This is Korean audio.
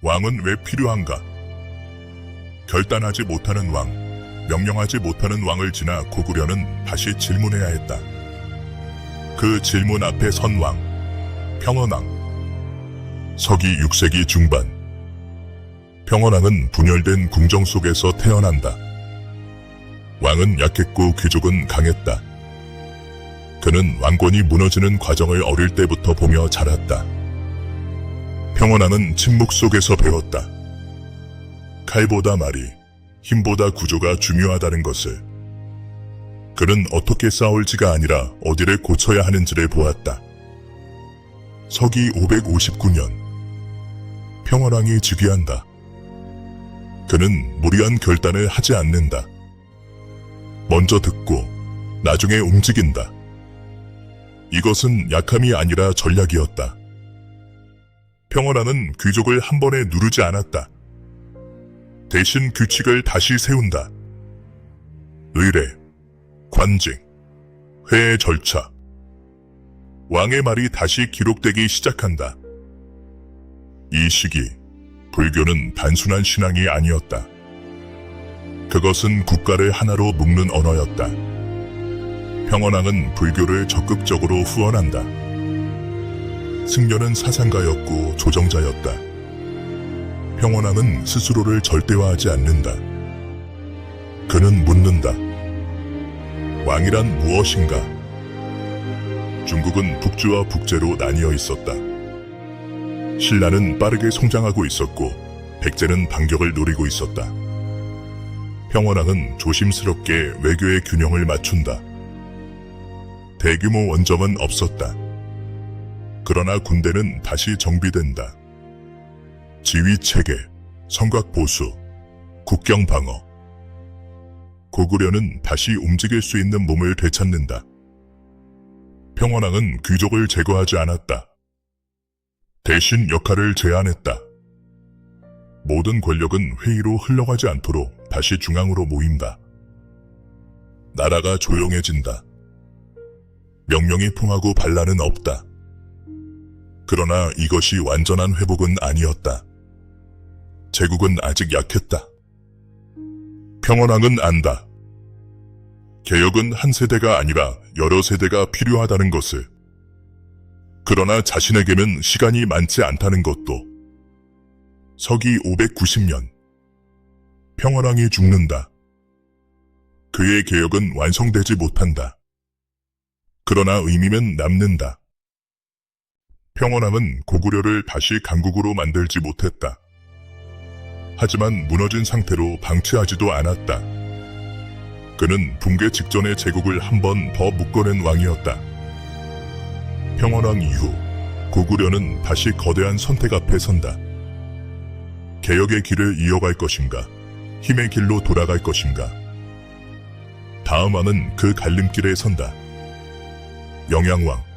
왕은 왜 필요한가? 결단하지 못하는 왕, 명령하지 못하는 왕을 지나 고구려는 다시 질문해야 했다. 그 질문 앞에 선 왕, 평원왕. 서기 6세기 중반. 평원왕은 분열된 궁정 속에서 태어난다. 왕은 약했고 귀족은 강했다. 그는 왕권이 무너지는 과정을 어릴 때부터 보며 자랐다. 평원왕은 침묵 속에서 배웠다. 칼보다 말이, 힘보다 구조가 중요하다는 것을. 그는 어떻게 싸울지가 아니라 어디를 고쳐야 하는지를 보았다. 서기 559년, 평원왕이 즉위한다. 그는 무리한 결단을 하지 않는다. 먼저 듣고 나중에 움직인다. 이것은 약함이 아니라 전략이었다. 평원왕은 귀족을 한 번에 누르지 않았다. 대신 규칙을 다시 세운다. 의례, 관직, 회의 절차. 왕의 말이 다시 기록되기 시작한다. 이 시기, 불교는 단순한 신앙이 아니었다. 그것은 국가를 하나로 묶는 언어였다. 평원왕은 불교를 적극적으로 후원한다. 승려는 사상가였고 조정자였다. 평원왕은 스스로를 절대화하지 않는다. 그는 묻는다. 왕이란 무엇인가? 중국은 북주와 북제로 나뉘어 있었다. 신라는 빠르게 성장하고 있었고 백제는 반격을 노리고 있었다. 평원왕은 조심스럽게 외교의 균형을 맞춘다. 대규모 원정은 없었다. 그러나 군대는 다시 정비된다. 지휘 체계, 성곽 보수, 국경 방어. 고구려는 다시 움직일 수 있는 몸을 되찾는다. 평원왕은 귀족을 제거하지 않았다. 대신 역할을 제안했다. 모든 권력은 회의로 흘러가지 않도록 다시 중앙으로 모인다. 나라가 조용해진다. 명령이 통하고 반란은 없다. 그러나 이것이 완전한 회복은 아니었다. 제국은 아직 약했다. 평원왕은 안다. 개혁은 한 세대가 아니라 여러 세대가 필요하다는 것을. 그러나 자신에게는 시간이 많지 않다는 것도. 서기 590년. 평원왕이 죽는다. 그의 개혁은 완성되지 못한다. 그러나 의미는 남는다. 평원왕은 고구려를 다시 강국으로 만들지 못했다. 하지만 무너진 상태로 방치하지도 않았다. 그는 붕괴 직전의 제국을 한 번 더 묶어낸 왕이었다. 평원왕 이후 고구려는 다시 거대한 선택 앞에 선다. 개혁의 길을 이어갈 것인가? 힘의 길로 돌아갈 것인가? 다음 왕은 그 갈림길에 선다. 영양왕